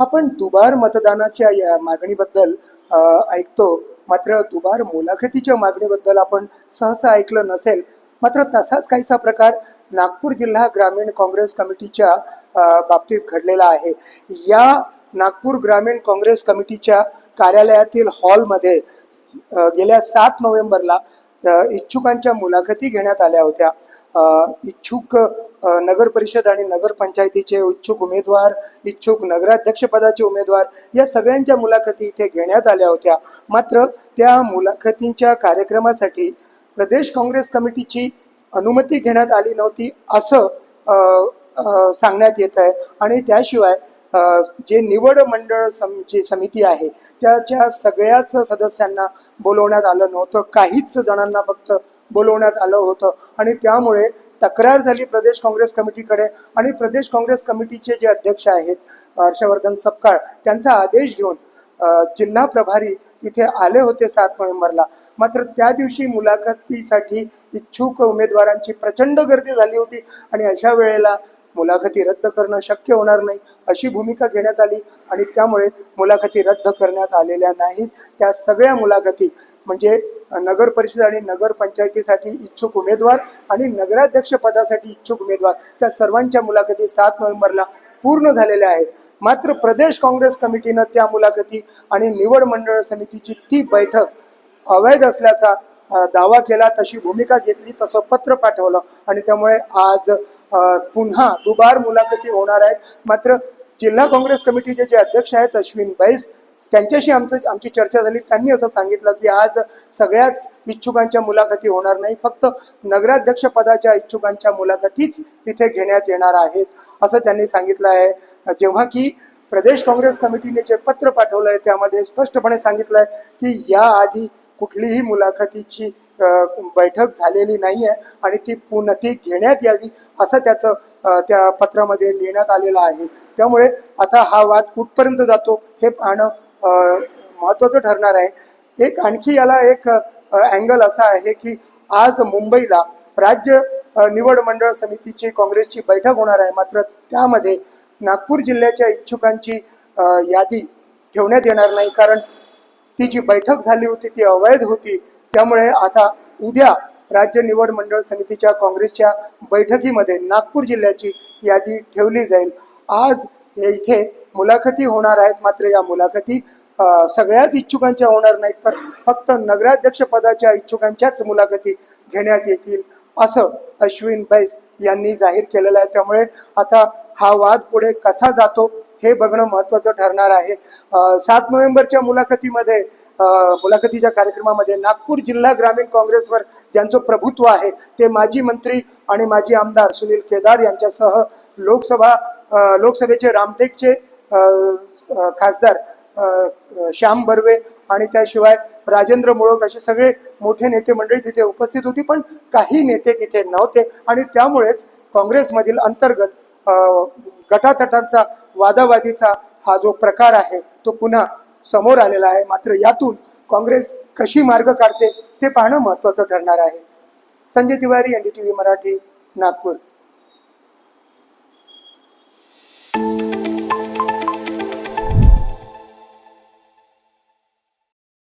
आपण दुबार मतदानाच्या या मागणीबद्दल ऐकतो. मात्र दुबार मुलाखतीच्या मागणीबद्दल आपण सहसा ऐकलं नसेल मात्र तसाच काहीसा प्रकार नागपूर जिल्हा ग्रामीण काँग्रेस कमिटीच्या बाबतीत घडलेला आहे. या नागपूर ग्रामीण काँग्रेस कमिटीच्या कार्यालयातील हॉलमध्ये गेल्या सात नोव्हेंबरला इच्छुकांच्या मुलाखती घेण्यात आल्या होत्या. इच्छुक नगर परिषद आणि नगरपंचायतीचे इच्छुक उमेदवार इच्छुक नगराध्यक्षपदाचे उमेदवार या सगळ्यांच्या मुलाखती इथे घेण्यात आल्या होत्या. मात्र त्या मुलाखतींच्या कार्यक्रमासाठी प्रदेश काँग्रेस कमिटीची अनुमती घेण्यात आली नव्हती असं सांगण्यात येत आहे आणि त्याशिवाय जे निवड मंडळ सम जी समिती आहे त्याच्या सगळ्याच सदस्यांना बोलवण्यात आलं नव्हतं. काहीच जणांना फक्त बोलवण्यात आलं होतं. आणि त्यामुळे तक्रार झाली प्रदेश काँग्रेस कमिटीकडे. आणि प्रदेश काँग्रेस कमिटीचे जे अध्यक्ष आहेत हर्षवर्धन सपकाळ त्यांचा आदेश घेऊन जिल्हा प्रभारी इथे आले होते सात नोव्हेंबरला. मात्र त्या दिवशी मुलाखतीसाठी इच्छुक उमेदवारांची प्रचंड गर्दी झाली होती. आणि अशा वेळेला मुलाखती रद्द करणं शक्य होणार नाही अशी भूमिका घेण्यात आली आणि त्यामुळे मुलाखती रद्द करण्यात आलेल्या नाहीत. त्या सगळ्या मुलाखती म्हणजे नगर परिषद आणि नगरपंचायतीसाठी इच्छुक उमेदवार आणि नगराध्यक्ष पदासाठी इच्छुक उमेदवार त्या सर्वांच्या मुलाखती सात नोव्हेंबरला पूर्ण झालेल्या आहेत. मात्र प्रदेश काँग्रेस कमिटीनं त्या मुलाखती आणि निवड मंडळ समितीची ती बैठक अवैध असल्याचा दावा केला तशी भूमिका घेतली तसं पत्र पाठवलं आणि त्यामुळे आज पुन्हा दुबार मुलाखती होणार आहेत. मात्र जिल्हा काँग्रेस कमिटीचे जे अध्यक्ष आहेत अश्विन बैस त्यांच्याशी आमचं आमची चर्चा झाली. त्यांनी असं सांगितलं की आज सगळ्याच इच्छुकांच्या मुलाखती होणार नाही. फक्त नगराध्यक्ष पदाच्या इच्छुकांच्या मुलाखतीच इथे घेण्यात येणार आहेत असं त्यांनी सांगितलं आहे. जेव्हा की प्रदेश काँग्रेस कमिटीने जे पत्र पाठवलं आहे त्यामध्ये स्पष्टपणे सांगितलं आहे की याआधी कुठलीही मुलाखतीची बैठक झालेली नाही आहे आणि ती पूर्ण ती घेण्यात यावी असं त्याचं त्या पत्रामध्ये लिहिण्यात आलेलं आहे. त्यामुळे आता हा वाद कुठपर्यंत जातो हे पाहणं महत्त्वाचं ठरणार आहे. एक आणखी याला एक अँगल असा आहे की आज मुंबईला राज्य निवड मंडळ समितीची काँग्रेसची बैठक होणार आहे. मात्र त्यामध्ये नागपूर जिल्ह्याच्या इच्छुकांची यादी ठेवण्यात येणार नाही. कारण ती जी बैठक झाली होती ती अवैध होती. त्यामुळे आता उद्या राज्य निवड मंडळ समितीच्या काँग्रेसच्या बैठकीमध्ये नागपूर जिल्ह्याची यादी ठेवली जाईल. आज इथे मुलाखती होणार आहेत मात्र या मुलाखती सगळ्याच इच्छुकांच्या होणार नाहीत तर फक्त नगराध्यक्ष पदाच्या इच्छुकांच्याच मुलाखती घेण्यात येतील असं अश्विन बैस यांनी जाहीर केलेलं आहे. त्यामुळे आता हा वाद पुढे कसा जातो हे बघणं महत्त्वाचं ठरणार आहे. सात नोव्हेंबरच्या मुलाखतीमध्ये मुलाखतीच्या कार्यक्रमामध्ये नागपूर जिल्हा ग्रामीण काँग्रेसवर ज्यांचं प्रभुत्व आहे ते माजी मंत्री आणि माजी आमदार सुनील केदार यांच्यासह लोकसभा लोकसभेचे रामटेकचे खासदार श्याम बर्वे आणि त्याशिवाय राजेंद्र मुळक असे सगळे मोठे नेते मंडळी तिथे उपस्थित होती पण काही नेते तिथे नव्हते आणि त्यामुळेच काँग्रेसमधील अंतर्गत गटातटांचा वादावादीचा हा जो प्रकार आहे तो पुन्हा समोर आलेला आहे. मात्र यातून काँग्रेस कशी मार्ग काढते ते पाहणं महत्त्वाचं ठरणार आहे. Sanjay Tiwari N D T V Marathi Nagpur.